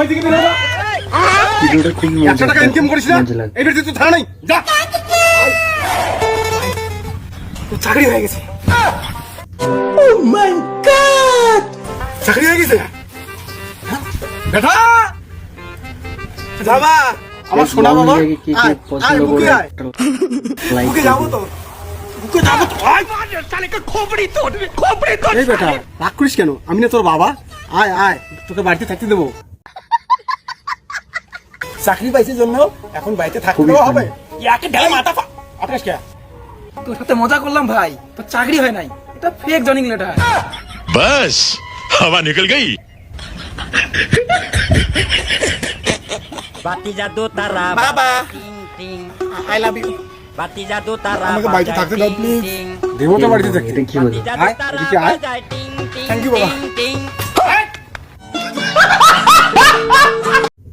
ভিডিওটা টাকা ইনকাম করিস না? তো থানা নাই। যা। চাকরি হয়ে গেছে। চাকরি গেছে? বেটা! বাবা আমার সোনা বাবা। কে কে আয়, আয়, বুকে আয়। বুকে যাব তো। বুকে যাব তো। আয়। এই বেটা। রাগ করিস কেন? আমি না তোর বাবা। আয় আয়। তোকে বাড়িতে থাকতে দেবো। চাকরি পাইছে জন্য এখন বাড়িতে থাকতে হবে। ইয়াকে ঢেলে মাথা আকাশ কে? তোর সাথে মজা করলাম ভাই তোর চাকরি হয় নাই। এটা ফেক জনিং লেটার বাস হাওয়া নিকল গই। বাতি জাদু তারা বাবা। আই লাভ ইউ বাতি জাদু তারা আমাকে বাড়িতে থাকতে দাও প্লিজ দেবো তো বাড়িতে থাকি থ্যাংক ইউ বাবা থ্যাংক ইউ বাবা।